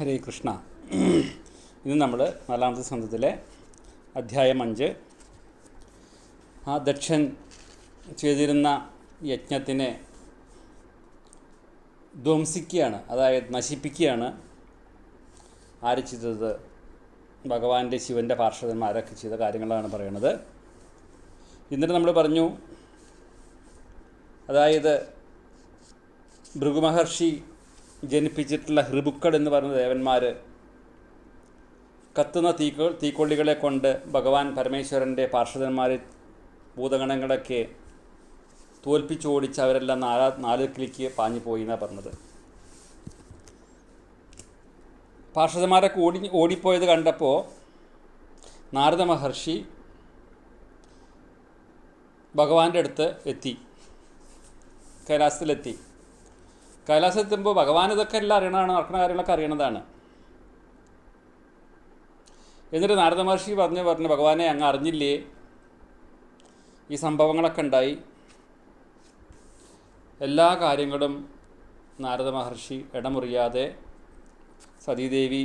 ഹരേ കൃഷ്ണ. ഇന്ന് നമ്മൾ നാലാമത്തെ സന്ധത്തിലെ അധ്യായം അഞ്ച്. ആ ദക്ഷൻ ചെയ്തിരുന്ന യജ്ഞത്തിനെ ധ്വംസിക്കുകയാണ് അതായത് നശിപ്പിക്കുകയാണ് ആര് ചെയ്തത്? ഭഗവാന്റെ ശിവന്റെ പാർശ്വന്മാരൊക്കെ ചെയ്ത കാര്യങ്ങളാണ് പറയുന്നത്. ഇന്നലെ നമ്മൾ പറഞ്ഞു അതായത് ഭൃഗുമഹർഷി ജനിപ്പിച്ചിട്ടുള്ള ഹൃബുക്കൾ എന്ന് പറയുന്ന ദേവന്മാർ കത്തുന്ന തീക്കൊ തീക്കൊള്ളികളെ കൊണ്ട് ഭഗവാൻ പരമേശ്വരന്റെ പാർഷദന്മാർ ഭൂതഗണങ്ങളൊക്കെ തോൽപ്പിച്ചോടിച്ച് അവരെല്ലാം നാലാ നാലുക്കിലേക്ക് പാഞ്ഞു പോയി എന്നാണ് പറഞ്ഞത്. പാർഷദന്മാരൊക്കെ ഓടി ഓടിപ്പോയത് കണ്ടപ്പോൾ നാരദ മഹർഷി ഭഗവാന്റെ അടുത്ത് എത്തി. കൈലാസത്തിലെത്തി. കൈലാസത്തെത്തുമ്പോൾ ഭഗവാൻ ഇതൊക്കെ എല്ലാം അറിയണതാണ് നടക്കുന്ന കാര്യങ്ങളൊക്കെ അറിയണതാണ്. എന്നിട്ട് നാരദ മഹർഷി പറഞ്ഞു പറഞ്ഞു ഭഗവാനെ അങ്ങ് അറിഞ്ഞില്ലേ? ഈ സംഭവങ്ങളൊക്കെ ഉണ്ടായി. എല്ലാ കാര്യങ്ങളും നാരദ മഹർഷി ഇടമുറിയാതെ സതീദേവി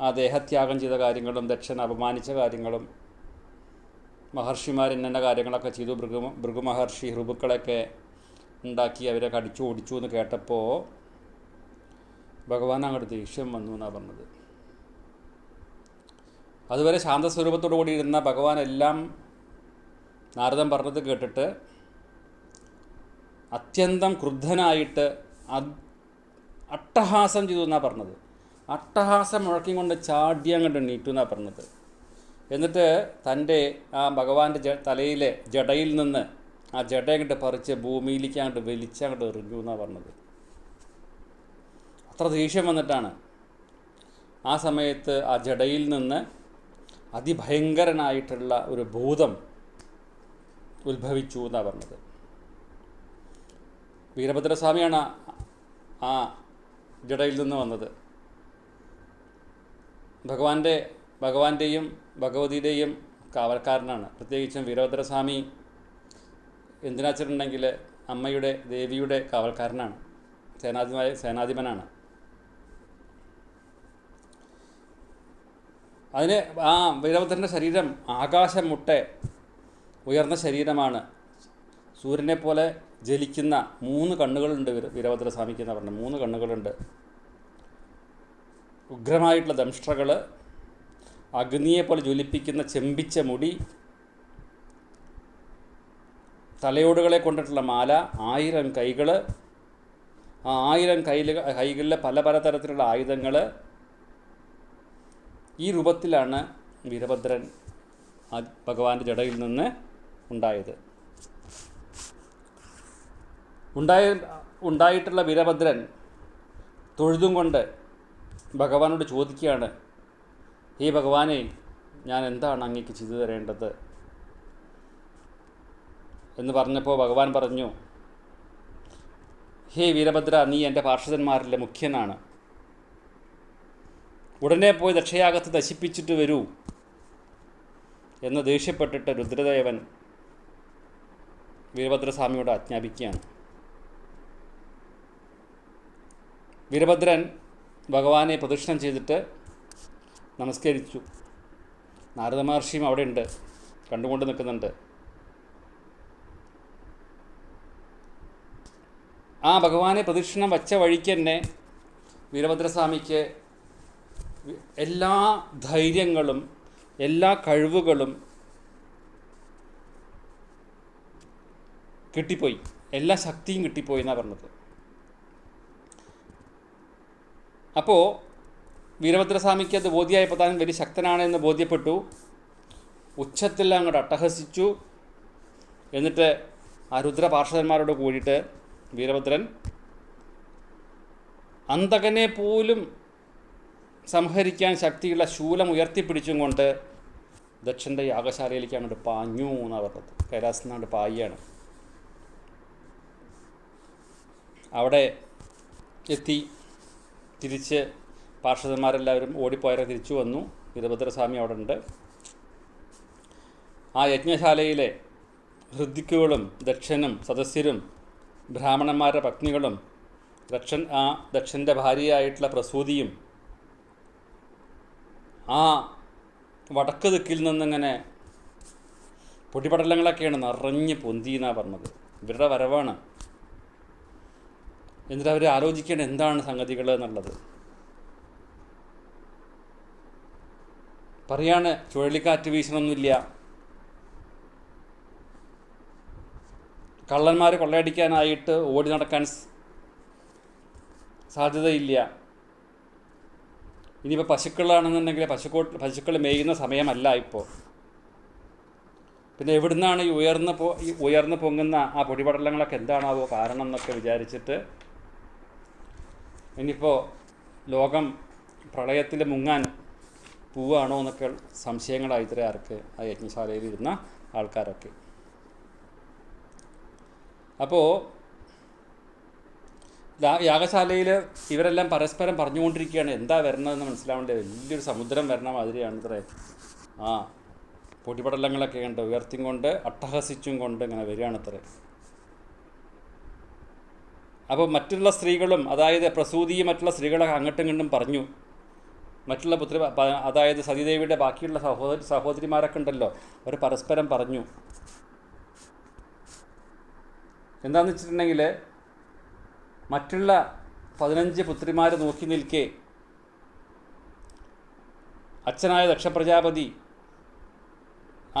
ആ ദേഹത്യാഗം ചെയ്ത കാര്യങ്ങളും ദക്ഷൻ അപമാനിച്ച കാര്യങ്ങളും മഹർഷിമാർ ഇന്ന കാര്യങ്ങളൊക്കെ ചെയ്തു. ഭൃഗു ഭൃഗു മഹർഷി ഋബുക്കളൊക്കെ ഉണ്ടാക്കി അവരെ കടിച്ചു ഓടിച്ചു എന്ന് കേട്ടപ്പോൾ ഭഗവാൻ അങ്ങോട്ട് ദേഷ്യം വന്നു എന്നാണ് പറഞ്ഞത്. അതുവരെ ശാന്തസ്വരൂപത്തോടു കൂടി ഇരുന്ന ഭഗവാൻ എല്ലാം നാരദൻ പറഞ്ഞത് കേട്ടിട്ട് അത്യന്തം ക്രുദ്ധനായിട്ട് അട്ടഹാസം ചെയ്തു എന്നാണ് പറഞ്ഞത്. അട്ടഹാസം മുഴക്കി കൊണ്ട് ചാടിയാൻ കണ്ട് നീട്ടു എന്നാണ് പറഞ്ഞത്. എന്നിട്ട് തന്റെ ആ ഭഗവാന്റെ തലയിലെ ജടയിൽ നിന്ന് ആ ജട അങ്ങോട്ട് പറിച്ച് ഭൂമിയിലേക്ക് അങ്ങോട്ട് വലിച്ചങ്ങോട്ട് എറിഞ്ഞു എന്നാണ് പറഞ്ഞത്. അത്ര ദേഷ്യം വന്നിട്ടാണ്. ആ സമയത്ത് ആ ജടയിൽ നിന്ന് അതിഭയങ്കരനായിട്ടുള്ള ഒരു ഭൂതം ഉത്ഭവിച്ചു എന്നാണ് പറഞ്ഞത്. വീരഭദ്രസ്വാമിയാണ് ആ ജടയിൽ നിന്ന് വന്നത്. ഭഗവാന്റെ ഭഗവാന്റെയും ഭഗവതിയുടെയും കാവൽക്കാരനാണ്. പ്രത്യേകിച്ചും വീരഭദ്രസ്വാമി എന്തിനാച്ചിട്ടുണ്ടെങ്കിൽ അമ്മയുടെ ദേവിയുടെ കാവൽക്കാരനാണ്. സേനാധിപനായ സേനാധിപനാണ്. അതിന് ആ വീരഭദ്രന്റെ ശരീരം ആകാശം മുട്ടെ ഉയർന്ന ശരീരമാണ്. സൂര്യനെ പോലെ ജലിക്കുന്ന മൂന്ന് കണ്ണുകളുണ്ട് വീരഭദ്ര സ്വാമിക്ക് എന്ന് പറഞ്ഞത്. മൂന്ന് കണ്ണുകളുണ്ട്. ഉഗ്രമായിട്ടുള്ള ദംഷ്ട്രകൾ അഗ്നിയെ പോലെ ജ്വലിപ്പിക്കുന്ന ചെമ്പിച്ച മുടി തലയോടുകളെ കൊണ്ടിട്ടുള്ള മാല ആയിരം കൈകൾ ആ ആയിരം കൈയിൽ കൈകളിലെ പല പല തരത്തിലുള്ള ആയുധങ്ങൾ ഈ രൂപത്തിലാണ് വീരഭദ്രൻ ഭഗവാന്റെ ജടയിൽ നിന്ന് ഉണ്ടായത്. ഉണ്ടായ ഉണ്ടായിട്ടുള്ള വീരഭദ്രൻ തൊഴുതും കൊണ്ട് ഭഗവാനോട് ചോദിക്കുകയാണ് ഹേ ഭഗവാനെ ഞാൻ എന്താണ് അങ്ങേക്ക് ചെയ്തു തരേണ്ടത്? എന്ന് പറഞ്ഞപ്പോൾ ഭഗവാൻ പറഞ്ഞു ഹേ വീരഭദ്ര നീ എന്റെ പാർഷദന്മാരിലെ മുഖ്യനാണ്. ഉടനെ പോയി ദക്ഷയാഗത്ത് നശിപ്പിച്ചിട്ട് വരൂ എന്ന് ദേഷ്യപ്പെട്ടിട്ട് രുദ്രദേവൻ വീരഭദ്രസ്വാമിയോട് ആജ്ഞാപിക്കുകയാണ്. വീരഭദ്രൻ ഭഗവാനെ പ്രദക്ഷിണം ചെയ്തിട്ട് നമസ്കരിച്ചു. നാരദ മഹർഷിയും അവിടെയുണ്ട്. കണ്ടുകൊണ്ട് നിൽക്കുന്നുണ്ട്. ആ ഭഗവാനെ പ്രദക്ഷിണം വച്ച വഴിക്ക് തന്നെ വീരഭദ്രസ്വാമിക്ക് എല്ലാ ധൈര്യങ്ങളും എല്ലാ കഴിവുകളും കിട്ടിപ്പോയി. എല്ലാ ശക്തിയും കിട്ടിപ്പോയി എന്നാണ് പറഞ്ഞത്. അപ്പോൾ വീരഭദ്രസ്വാമിക്ക് അത് ബോധ്യമായപ്പോൾ താൻ വലിയ ശക്തനാണെന്ന് ബോധ്യപ്പെട്ടു. ഉച്ചത്തിൽ അങ്ങോട്ട് അട്ടഹസിച്ചു. എന്നിട്ട് ആ രുദ്രപാർഷദന്മാരോട് കൂടിയിട്ട് വീരഭദ്രൻ. അന്തകനെ പോലും സംഹരിക്കാൻ ശക്തിയുള്ള ശൂലം ഉയർത്തിപ്പിടിച്ചും കൊണ്ട് ദക്ഷന്റെ യാഗശാലയിലേക്ക് അങ്ങോട്ട് പാഞ്ഞു എന്നാണ് പറഞ്ഞത്. കൈലാസത്തിൽ പായാണ് അവിടെ എത്തി തിരിച്ച് പാർഷദന്മാരെല്ലാവരും ഓടിപ്പോയവരെ തിരിച്ചു വന്നു. വീരഭദ്രസ്വാമി അവിടെ ഉണ്ട്. ആ യജ്ഞശാലയിലെ ഹൃദിക്കുകളും ദക്ഷനും സദസ്യരും ബ്രാഹ്മണന്മാരുടെ പത്നികളും ദക്ഷൻ ആ ദക്ഷന്റെ ഭാര്യയായിട്ടുള്ള പ്രസൂതിയും ആ വടക്ക് ദിക്കിൽ നിന്നിങ്ങനെ പൊടിപടലങ്ങളൊക്കെയാണ് നിറഞ്ഞ് പൊന്തി എന്നാണ് പറഞ്ഞത്. ഇവരുടെ വരവാണ്. എന്നിട്ട് അവർ ആലോചിക്കേണ്ട എന്താണ് സംഗതികൾ എന്നുള്ളത്. പറയാണ് ചുഴലിക്കാറ്റ് വീശണമൊന്നുമില്ല കള്ളന്മാർ കൊള്ളയടിക്കാനായിട്ട് ഓടി നടക്കാൻ സാധ്യതയില്ല. ഇനിയിപ്പോൾ പശുക്കളാണെന്നുണ്ടെങ്കിൽ പശുക്കോ പശുക്കൾ മേയുന്ന സമയമല്ല ഇപ്പോൾ പിന്നെ എവിടുന്നാണ് ഈ ഉയർന്ന് പോ ഈ ഉയർന്ന് പൊങ്ങുന്ന ആ പൊടിപടലങ്ങളൊക്കെ എന്താണാവോ കാരണം എന്നൊക്കെ വിചാരിച്ചിട്ട് ഇനിയിപ്പോൾ ലോകം പ്രളയത്തിൽ മുങ്ങാൻ പോവുകയാണോ എന്നൊക്കെ സംശയങ്ങളായി ഇത്ര ആർക്ക് ആ യജ്ഞശാലയിൽ ഇരുന്ന ആൾക്കാരൊക്കെ. അപ്പോൾ യാഗശാലയിൽ ഇവരെല്ലാം പരസ്പരം പറഞ്ഞുകൊണ്ടിരിക്കുകയാണ്. എന്താ വരണതെന്ന് മനസ്സിലാവേണ്ടത് വലിയൊരു സമുദ്രം വരണ മാതിരിയാണ് ഇത്രേ ആ പൊടിപടലങ്ങളൊക്കെ കണ്ട് ഉയർത്തിയും കൊണ്ട് അട്ടഹസിച്ചും കൊണ്ട് ഇങ്ങനെ വരികയാണ് ഇത്രേ അപ്പോൾ മറ്റുള്ള സ്ത്രീകളും അതായത് പ്രസൂതിയും മറ്റുള്ള സ്ത്രീകളൊക്കെ അങ്ങോട്ടും ഇങ്ങോട്ടും പറഞ്ഞു. മറ്റുള്ള പുത്രി അതായത് സതീദേവിയുടെ ബാക്കിയുള്ള സഹോദരി സഹോദരിമാരൊക്കെ ഉണ്ടല്ലോ. അവർ പരസ്പരം പറഞ്ഞു. എന്താണെന്ന് വെച്ചിട്ടുണ്ടെങ്കിൽ മറ്റുള്ള പതിനഞ്ച് പുത്രിമാർ നോക്കി നിൽക്കെ. അച്ഛനായ ദക്ഷപ്രജാപതി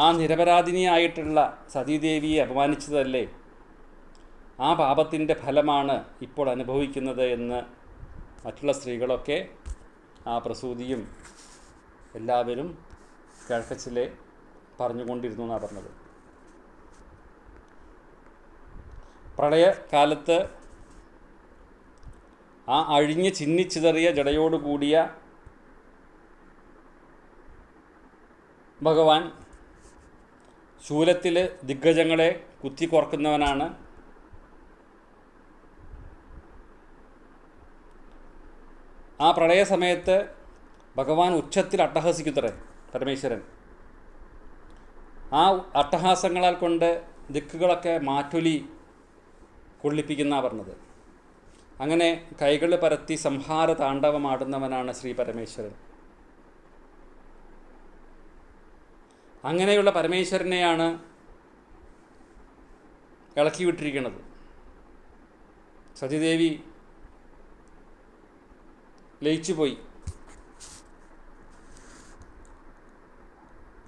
ആ നിരപരാധിനിയായിട്ടുള്ള സതീദേവിയെ അപമാനിച്ചതല്ലേ? ആ പാപത്തിന്റെ ഫലമാണ് ഇപ്പോൾ അനുഭവിക്കുന്നത് എന്ന് മറ്റുള്ള സ്ത്രീകളൊക്കെ ആ പ്രസൂതിയും എല്ലാവരും കിഴക്കച്ചിലെ പറഞ്ഞുകൊണ്ടിരുന്നു എന്നാണ് പറഞ്ഞത്. പ്രളയകാലത്ത് ആ അഴിഞ്ഞ് ചിന്നിച്ചിതറിയ ജടയോടുകൂടിയ ഭഗവാൻ ശൂലത്തിൽ ദിഗ്ഗജങ്ങളെ കുത്തിക്കൊറക്കുന്നവനാണ് ആ പ്രളയ സമയത്ത് ഭഗവാൻ ഉച്ചത്തിൽ അട്ടഹസിക്കുത്രേ പരമേശ്വരൻ. ആ അട്ടഹാസങ്ങളാൽ കൊണ്ട് ദിക്കുകളൊക്കെ മാറ്റൊലി കൊള്ളിപ്പിക്കുന്ന പറഞ്ഞത് അങ്ങനെ കൈകൾ പരത്തി സംഹാര താണ്ഡവമാടുന്നവനാണ് ശ്രീ പരമേശ്വരൻ. അങ്ങനെയുള്ള പരമേശ്വരനെയാണ് ഇളക്കി വിട്ടിരിക്കുന്നത്. സതിദേവി ലയിച്ചുപോയി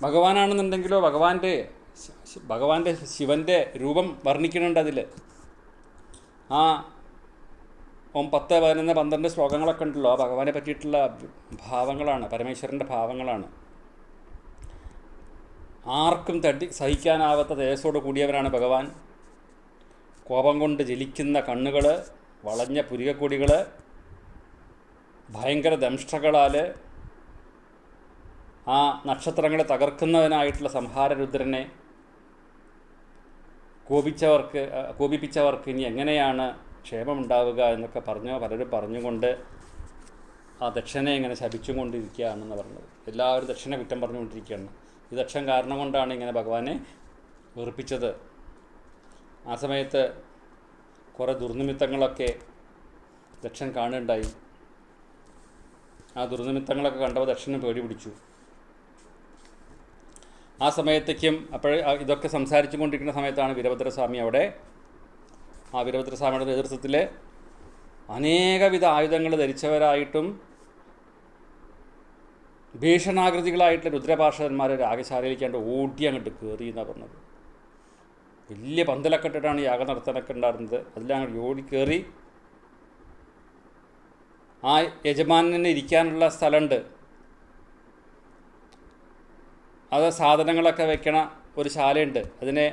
ഭഗവാനാണെന്നുണ്ടെങ്കിലോ ഭഗവാന്റെ ഭഗവാന്റെ ശിവന്റെ രൂപം വർണിക്കുന്നുണ്ട് അതിൽ ആ ഓം പത്ത് പതിനൊന്ന് പന്ത്രണ്ട് ശ്ലോകങ്ങളൊക്കെ ഉണ്ടല്ലോ. ആ ഭഗവാനെ പറ്റിയിട്ടുള്ള ഭാവങ്ങളാണ് പരമേശ്വരന്റെ ഭാവങ്ങളാണ്. ആർക്കും തട്ടി സഹിക്കാനാവാത്ത തേജസ്സോട് കൂടിയവരാണ് ഭഗവാൻ. കോപം കൊണ്ട് ജലിക്കുന്ന കണ്ണുകൾ വളഞ്ഞ പുരികക്കൊടികൾ ഭയങ്കര ദംഷ്ടകളാൽ ആ നക്ഷത്രങ്ങളെ തകർക്കുന്നവനായിട്ടുള്ള സംഹാരരുദ്രനെ കോപിച്ചവർക്ക് കോപിപ്പിച്ചവർക്ക് ഇനി എങ്ങനെയാണ് ക്ഷേമമുണ്ടാവുക എന്നൊക്കെ പറഞ്ഞു പലരും പറഞ്ഞുകൊണ്ട് ആ ദക്ഷനെ ഇങ്ങനെ ശപിച്ചും കൊണ്ടിരിക്കുകയാണെന്ന് പറഞ്ഞത്. എല്ലാവരും ദക്ഷനെ കുറ്റം പറഞ്ഞുകൊണ്ടിരിക്കുകയാണ്. ഈ ദക്ഷൻ കാരണം കൊണ്ടാണ് ഇങ്ങനെ ഭഗവാനെ വെറുപ്പിച്ചത്. ആ സമയത്ത് കുറേ ദുർനിമിത്തങ്ങളൊക്കെ ദക്ഷൻ കാണുകയുണ്ടായി. ആ ദുർനിമിത്തങ്ങളൊക്കെ കണ്ടപ്പോൾ ദക്ഷന് പേടി പിടിച്ചു. ആ സമയത്തേക്കും അപ്പോൾ ഇതൊക്കെ സംസാരിച്ചു കൊണ്ടിരിക്കുന്ന സമയത്താണ് വീരഭദ്രസ്വാമി അവിടെ. ആ വീരഭദ്രസ്വാമിയുടെ നേതൃത്വത്തിൽ അനേകവിധ ആയുധങ്ങൾ ധരിച്ചവരായിട്ടും ഭീഷണാകൃതികളായിട്ടുള്ള രുദ്രപാർഷകന്മാർ രാഗശാലയിലേക്കാണ്ട് ഓടി അങ്ങോട്ട് കയറി എന്നാണ് പറഞ്ഞത്. വലിയ പന്തലൊക്കെ ഇട്ടിട്ടാണ് യാഗം നടത്താനൊക്കെ ഉണ്ടായിരുന്നത്. അതിലങ്ങോട്ട് ഓടി കയറി ആ യജമാനന് ഇരിക്കാനുള്ള സ്ഥലമുണ്ട്. അത് സാധനങ്ങളൊക്കെ വെക്കണ ഒരു ശാലയുണ്ട്. അതിനെ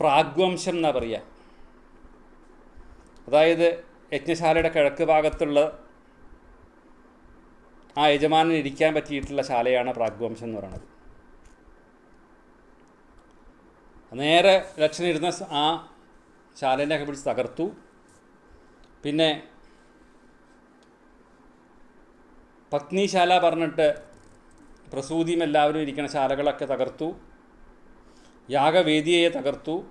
പ്രാഗ്വംശം എന്നാ പറയുക അതായത് യജ്ഞശാലയുടെ കിഴക്ക് ഭാഗത്തുള്ള ആ യജമാനൻ ഇരിക്കാൻ പറ്റിയിട്ടുള്ള ശാലയാണ് പ്രാഗ്വംശം എന്ന് പറയുന്നത്. നേരെ ലക്ഷൻ ഇരുന്ന ആ ശാലേനെയൊക്കെ പിടിച്ച് തകർത്തു. പിന്നെ പത്നിശാല പറഞ്ഞിട്ട് പ്രസൂതിയും എല്ലാവരും ഇരിക്കുന്ന ശാലകളൊക്കെ തകർത്തു. യാഗവേദിയെ തകർത്തു.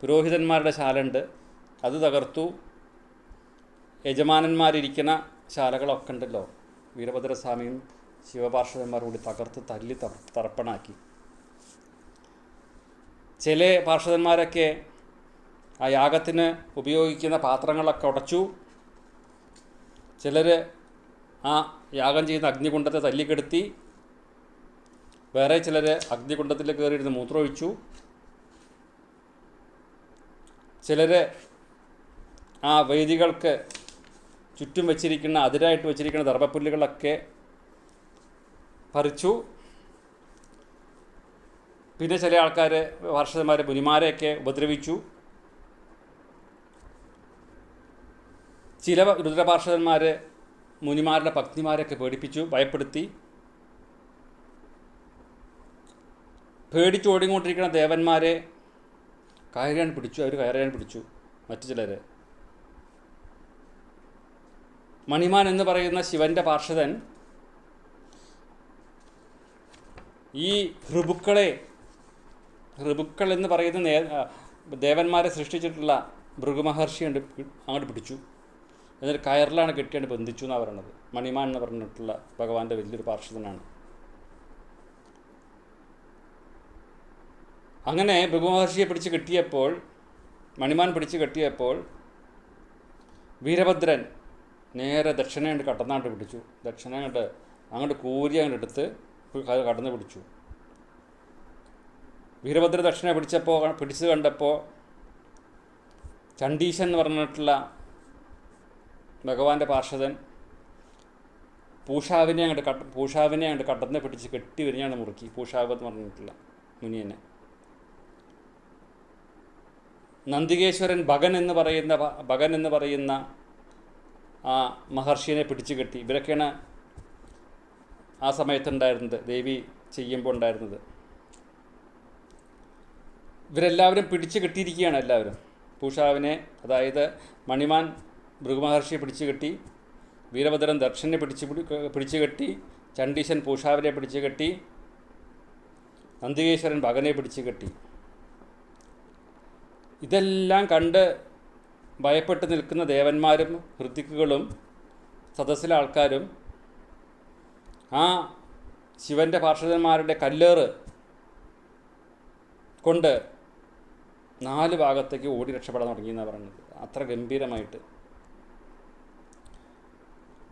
പുരോഹിതന്മാരുടെ ശാലുണ്ട് അത് തകർത്തു. യജമാനന്മാരിരിക്കുന്ന ശാലകളൊക്കെ ഉണ്ടല്ലോ. വീരഭദ്രസ്വാമിയും ശിവപാർശ്വന്മാർ കൂടി തകർത്ത് തല്ലി തറ- തറപ്പണാക്കി ചില പാർഷവന്മാരൊക്കെ ആ യാഗത്തിന് ഉപയോഗിക്കുന്ന പാത്രങ്ങളൊക്കെ ഉടച്ചു. ചിലർ ആ യാഗം ചെയ്യുന്ന അഗ്നികുണ്ടത്തെ തല്ലിക്കെടുത്തി. വേറെ ചിലർ അഗ്നികുണ്ഡത്തിൽ കയറിയിരുന്ന് മൂത്രമൊഴിച്ചു. ചിലർ ആ വേദികൾക്ക് ചുറ്റും വച്ചിരിക്കുന്ന അതിരായിട്ട് വച്ചിരിക്കുന്ന ദർഭപ്പുല്ലുകളൊക്കെ പറിച്ചു. പിന്നെ ചില ആൾക്കാർ വർഷന്മാരെ മുനിമാരെയൊക്കെ ഉപദ്രവിച്ചു. ചില രുദ്രപാർഷകന്മാർ മുനിമാരുടെ ഭക്തിമാരെയൊക്കെ പേടിപ്പിച്ചു ഭയപ്പെടുത്തി. പേടിച്ചോടിക്കൊണ്ടിരിക്കുന്ന ദേവന്മാരെ കയറിയാൻ പിടിച്ചു അവർ കയറിയാൻ പിടിച്ചു മറ്റു ചിലർ മണിമാൻ എന്ന് പറയുന്ന ശിവന്റെ പാർഷദൻ ഈ ഋബുക്കളെ ഋബുക്കൾ എന്ന് പറയുന്ന നേ ദേവന്മാരെ സൃഷ്ടിച്ചിട്ടുള്ള ഭൃഗുമഹർഷി കണ്ട് അങ്ങോട്ട് പിടിച്ചു. എന്നിട്ട് കയറിലാണ് കെട്ടിയാണ് ബന്ധിച്ചു എന്നാണ് പറയണത്. മണിമാൻ എന്ന് പറഞ്ഞിട്ടുള്ള ഭഗവാന്റെ വലിയൊരു പാർഷദനാണ് അങ്ങനെ ഭൃഗുമഹർഷിയെ പിടിച്ച് കിട്ടിയപ്പോൾ മണിമാൻ പിടിച്ച് കെട്ടിയപ്പോൾ വീരഭദ്രൻ നേരെ ദക്ഷിണ കണ്ട് പിടിച്ചു. ദക്ഷിണ കണ്ട് അങ്ങോട്ട് കൂരി അങ്ങോട്ട് എടുത്ത് കടന്ന് പിടിച്ചു. വീരഭദ്ര ദക്ഷിണ പിടിച്ചപ്പോൾ പിടിച്ച് കണ്ടപ്പോൾ ചണ്ടീശൻ എന്ന് പറഞ്ഞിട്ടുള്ള ഭഗവാന്റെ പാർഷദൻ പൂഷാവിനെ അങ്ങോട്ട് കട്ട പൂഷാവിനെ അങ്ങോട്ട് കടന്ന് പിടിച്ച് കെട്ടി വിരിഞ്ഞാണ് മുറുക്കി. പൂഷാവ് എന്ന് പറഞ്ഞിട്ടുള്ള മുനിയനെ. നന്ദികേശ്വരൻ ഭഗൻ എന്ന് പറയുന്ന ഭഗൻ എന്ന് പറയുന്ന ആ മഹർഷിയെ പിടിച്ചു കെട്ടി. ഇവരൊക്കെയാണ് ആ സമയത്തുണ്ടായിരുന്നത് ദേവി ചെയ്യുമ്പോൾ ഉണ്ടായിരുന്നത്. ഇവരെല്ലാവരും പിടിച്ചു കെട്ടിയിരിക്കുകയാണ് എല്ലാവരും. പൂഷാവിനെ അതായത് മണിമാൻ ഭൃഗുമഹർഷിയെ പിടിച്ചു കെട്ടി വീരഭദ്രൻ ദർശനെ പിടിച്ചു പിടി- പിടിച്ചു കെട്ടി ചണ്ടീശൻ പൂഷാവിനെ പിടിച്ചു കെട്ടി നന്ദികേശ്വരൻ ഭഗനെ പിടിച്ചു കെട്ടി. ഇതെല്ലാം കണ്ട് ഭയപ്പെട്ട് നിൽക്കുന്ന ദേവന്മാരും ഹൃദിക്കുകളും സദസ്സിലെ ആൾക്കാരും ആ ശിവന്റെ പാർഷദന്മാരുടെ കല്ലേറ് കൊണ്ട് നാല് ഭാഗത്തേക്ക് ഓടി രക്ഷപ്പെടാൻ തുടങ്ങി എന്നാണ് പറയുന്നത്. അത്ര ഗംഭീരമായിട്ട്.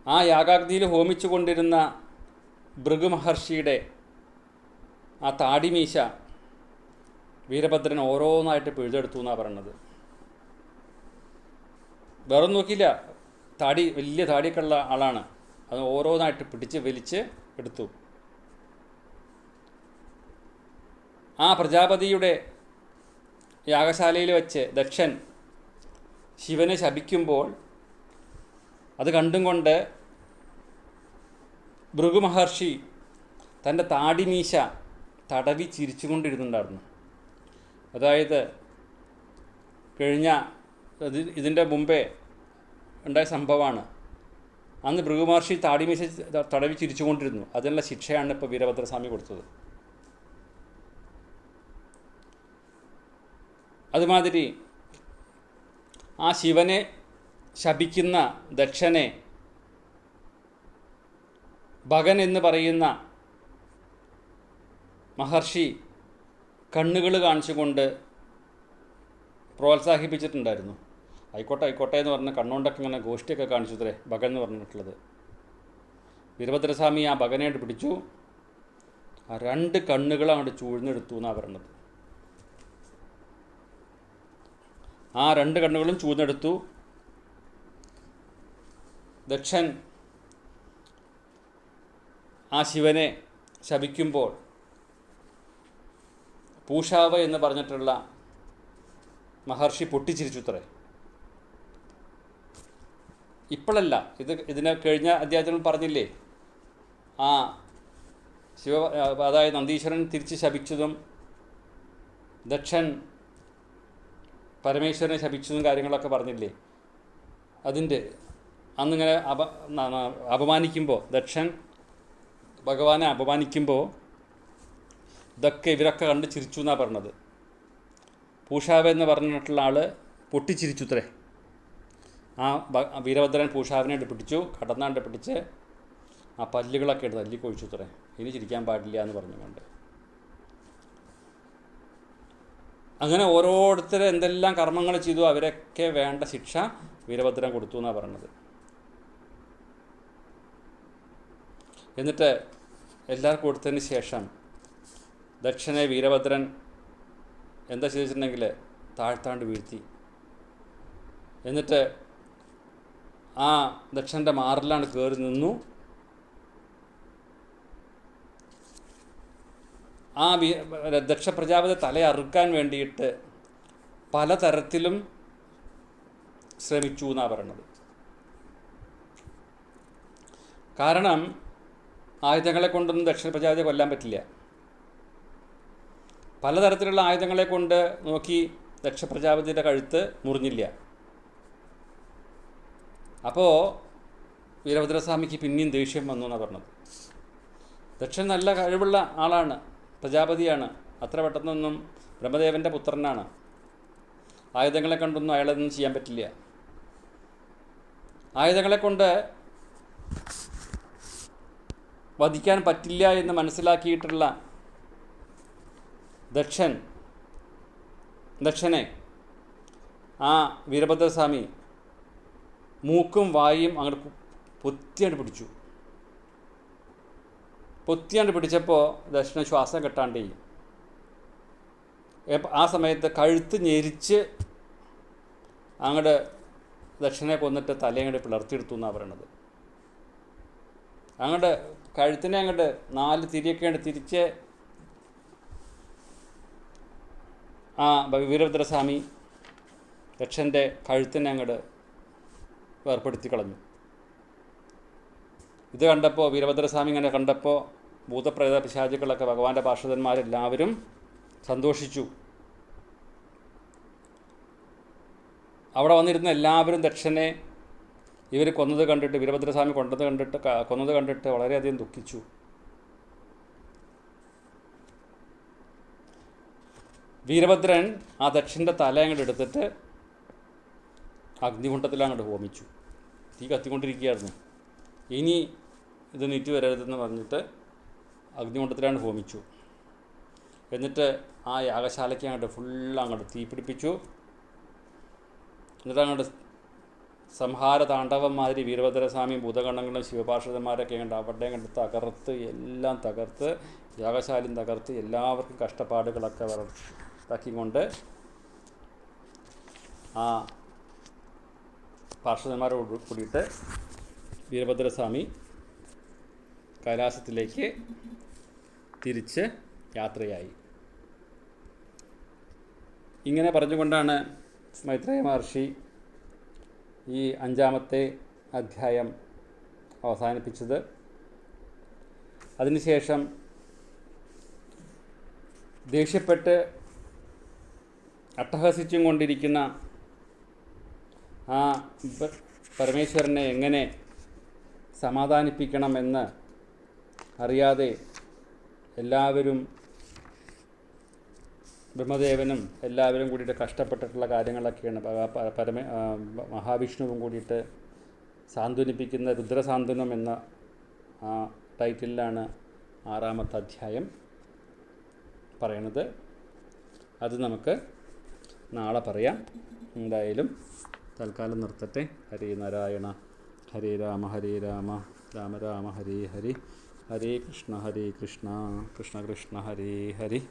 ആ യാഗാഗ്നിയിൽ ഹോമിച്ചു കൊണ്ടിരുന്ന ഭൃഗു മഹർഷിയുടെ ആ താടിമീശ വീരഭദ്രൻ ഓരോന്നായിട്ട് പിഴുതെടുത്തു എന്നാണ് പറയുന്നത് വേറെ നോക്കിയില്ല. താടി വലിയ താടിയൊക്കെ ഉള്ള ആളാണ്. അത് ഓരോന്നായിട്ട് പിടിച്ച് വലിച്ച് എടുത്തു. ആ പ്രജാപതിയുടെ യാഗശാലയിൽ വെച്ച് ദക്ഷൻ ശിവനെ ശപിക്കുമ്പോൾ അത് കണ്ടും കൊണ്ട് ഭൃഗുമഹർഷി തന്റെ താടിമീശ തടവി ചിരിച്ചുകൊണ്ടിരുന്നുണ്ടായിരുന്നു. അതായത് കഴിഞ്ഞ ഇത് ഇതിന്റെ മുമ്പേ ഉണ്ടായ സംഭവമാണ്. അന്ന് ഭൃഗുമഹർഷി താടിമീശ തടവി ചിരിച്ചുകൊണ്ടിരുന്നു. അതിനുള്ള ശിക്ഷയാണ് ഇപ്പോൾ വീരഭദ്രസ്വാമി കൊടുത്തത്. അതുമാതിരി ആ ശിവനെ ശപിക്കുന്ന ദക്ഷനെ ഭഗൻ എന്ന് പറയുന്ന മഹർഷി കണ്ണുകൾ കാണിച്ചുകൊണ്ട് പ്രോത്സാഹിപ്പിച്ചിട്ടുണ്ടായിരുന്നു. ആയിക്കോട്ടെ ആയിക്കോട്ടെ എന്ന് പറഞ്ഞ കണ്ണുകൊണ്ടൊക്കെ ഇങ്ങനെ ഗോഷ്ടിയൊക്കെ കാണിച്ചു ഇത്രേ ഭഗൻ എന്ന് പറഞ്ഞിട്ടുള്ളത്. വീരഭദ്രസ്വാമി ആ ഭഗനായിട്ട് പിടിച്ചു. ആ രണ്ട് കണ്ണുകൾ അങ്ങോട്ട് ചൂഴ്ന്നെടുത്തു എന്നാണ് പറയുന്നത് ആ രണ്ട് കണ്ണുകളും ചൂഴ്ന്നെടുത്തു. ദക്ഷൻ ആ ശിവനെ ശപിക്കുമ്പോൾ പൂഷാവ് എന്ന് പറഞ്ഞിട്ടുള്ള മഹർഷി പൊട്ടിച്ചിരിച്ചുത്രേ. ഇപ്പോഴല്ല ഇത് ഇതിനെ കഴിഞ്ഞ അധ്യായത്തിൽ പറഞ്ഞില്ലേ? ആ ശിവ അതായത് നന്ദീശ്വരൻ തിരിച്ച് ശപിച്ചതും ദക്ഷൻ പരമേശ്വരനെ ശപിച്ചതും കാര്യങ്ങളൊക്കെ പറഞ്ഞില്ലേ? അതിന്റെ അന്നിങ്ങനെ അപ അപമാനിക്കുമ്പോൾ ദക്ഷൻ ഭഗവാനെ അപമാനിക്കുമ്പോൾ ഇതൊക്കെ ഇവരൊക്കെ കണ്ട് ചിരിച്ചു എന്നാണ് പറഞ്ഞത്. പൂഷാവ് എന്ന് പറഞ്ഞിട്ടുള്ള ആൾ പൊട്ടിച്ചിരിച്ചുത്രേ. ആ വീരഭദ്രൻ പൂഷാവിനെ പിടിച്ചു കടന്നാണ്ട് പിടിച്ച് ആ പല്ലുകളൊക്കെ എടുത്ത് തല്ലി കൊഴിച്ചുത്രേ. ഇനി ചിരിക്കാൻ പാടില്ല എന്ന് പറഞ്ഞുകൊണ്ട് അങ്ങനെ ഓരോരുത്തർ എന്തെല്ലാം കർമ്മങ്ങൾ ചെയ്തു അവരൊക്കെ വേണ്ട ശിക്ഷ വീരഭദ്രൻ കൊടുത്തു എന്നാണ് പറഞ്ഞത്. എന്നിട്ട് എല്ലാവർക്കും കൊടുത്തതിന് ശേഷം ദക്ഷനെ വീരഭദ്രൻ എന്താ ചെയ്തിട്ടുണ്ടെങ്കിൽ താഴ്ത്താണ്ട് വീഴ്ത്തി. എന്നിട്ട് ആ ദക്ഷന്റെ മാറിലാണ് കയറി നിന്നു. ആ ദക്ഷ പ്രജാപതി തല അറുക്കാൻ വേണ്ടിയിട്ട് പലതരത്തിലും ശ്രമിച്ചു എന്നാണ് പറയണത്. കാരണം ആയുധങ്ങളെ കൊണ്ടൊന്നും ദക്ഷിണ പ്രജാപതിയെ കൊല്ലാൻ പറ്റില്ല. പലതരത്തിലുള്ള ആയുധങ്ങളെ കൊണ്ട് നോക്കി ദക്ഷപ്രജാപതിയുടെ കഴുത്ത് മുറിഞ്ഞില്ല. അപ്പോൾ വീരഭദ്രസ്വാമിക്ക് പിന്നെയും ദേഷ്യം വന്നു എന്നാണ് പറഞ്ഞത്. ദക്ഷൻ നല്ല കഴിവുള്ള ആളാണ് പ്രജാപതിയാണ്. അത്ര പെട്ടെന്നൊന്നും ബ്രഹ്മദേവന്റെ പുത്രനാണ്. ആയുധങ്ങളെ കൊണ്ടൊന്നും അയാളൊന്നും ചെയ്യാൻ പറ്റില്ല. ആയുധങ്ങളെ കൊണ്ട് വധിക്കാൻ പറ്റില്ല എന്ന് മനസ്സിലാക്കിയിട്ടുള്ള ദക്ഷൻ ദക്ഷനെ ആ വീരഭദ്രസ്വാമി മൂക്കും വായും അങ്ങോട്ട് പൊത്തിയാണ്ട് പിടിച്ചു. പൊത്തിയാണ്ട് പിടിച്ചപ്പോൾ ദക്ഷിണ ശ്വാസം കെട്ടാണ്ടേ. ആ സമയത്ത് കഴുത്ത് ഞെരിച്ച് അങ്ങോട്ട് ദക്ഷിണെ കൊന്നിട്ട് തലയങ്ങോട്ട് പിളർത്തിയെടുത്തു എന്നാണ് പറയണത്. അങ്ങോട്ട് കഴുത്തിനെ അങ്ങോട്ട് നാല് തിരിയൊക്കെ അങ്ങോട്ട് തിരിച്ച് ആ വീരഭദ്രസ്വാമി ദക്ഷന്റെ കഴുത്തിനെ അങ്ങോട്ട് വേർപ്പെടുത്തി കളഞ്ഞു. ഇത് കണ്ടപ്പോൾ വീരഭദ്രസ്വാമി ഇങ്ങനെ കണ്ടപ്പോൾ ഭൂതപ്രേത പിശാചുക്കളൊക്കെ ഭഗവാന്റെ പാർഷദന്മാരെല്ലാവരും സന്തോഷിച്ചു. അവിടെ വന്നിരുന്ന എല്ലാവരും ദക്ഷനെ ഇവർ കൊന്നത് കണ്ടിട്ട് വീരഭദ്രസ്വാമി കൊണ്ടത് കണ്ടിട്ട് കൊന്നത് കണ്ടിട്ട് വളരെയധികം ദുഃഖിച്ചു. വീരഭദ്രൻ ആ ദക്ഷന്റെ തല അങ്ങോട്ട് എടുത്തിട്ട് അഗ്നികുണ്ഠത്തിൽ അങ്ങോട്ട് ഹോമിച്ചു. തീ കത്തിക്കൊണ്ടിരിക്കുകയായിരുന്നു. ഇനി ഇത് നീറ്റ് വരരുതെന്ന് പറഞ്ഞിട്ട് അഗ്നികുണ്ഠത്തിലാണ് ഹോമിച്ചു. എന്നിട്ട് ആ യാഗശാലയ്ക്ക് അങ്ങോട്ട് ഫുള്ള് അങ്ങോട്ട് തീ പിടിപ്പിച്ചു. എന്നിട്ട് അങ്ങോട്ട് സംഹാര താണ്ഡവം മാതിരി വീരഭദ്രസ്വാമി ഭൂതഗണങ്ങളും ശിവപാർഷദന്മാരൊക്കെ കണ്ട് അവരുടെയും കണ്ട് തകർത്ത് എല്ലാം തകർത്ത് യാഗശാലയും തകർത്ത് എല്ലാവർക്കും കഷ്ടപ്പാടുകളൊക്കെ വര ഇതാക്കിക്കൊണ്ട് ആ പാർഷദന്മാരോട് കൂടിയിട്ട് വീരഭദ്രസ്വാമി കൈലാസത്തിലേക്ക് തിരിച്ച് യാത്രയായി. ഇങ്ങനെ പറഞ്ഞുകൊണ്ടാണ് മൈത്രേയ മഹർഷി ഈ അഞ്ചാമത്തെ അധ്യായം അവസാനിപ്പിച്ചത്. അതിനുശേഷം ദേഷ്യപ്പെട്ട് അട്ടഹസിച്ചും കൊണ്ടിരിക്കുന്ന ആ പരമേശ്വരനെ എങ്ങനെ സമാധാനിപ്പിക്കണമെന്ന് അറിയാതെ എല്ലാവരും ബ്രഹ്മദേവനും എല്ലാവരും കൂടിയിട്ട് കഷ്ടപ്പെട്ടിട്ടുള്ള കാര്യങ്ങളൊക്കെയാണ്. പരമ മഹാവിഷ്ണുവും കൂടിയിട്ട് സാന്ത്വനിപ്പിക്കുന്ന രുദ്രസാന്ത്വനം എന്ന ആ ടൈറ്റിലാണ് ആറാമത്തെ അധ്യായം പറയണത് അത് നമുക്ക് നാളെ പറയാം. എന്തായാലും തൽക്കാലം നിർത്തട്ടെ. ഹരി നാരായണ ഹരി രാമ ഹരി രാമ രാമ രാമ ഹരി ഹരി. ഹരേ കൃഷ്ണ ഹരേ കൃഷ്ണ കൃഷ്ണ കൃഷ്ണ ഹരേ ഹരി.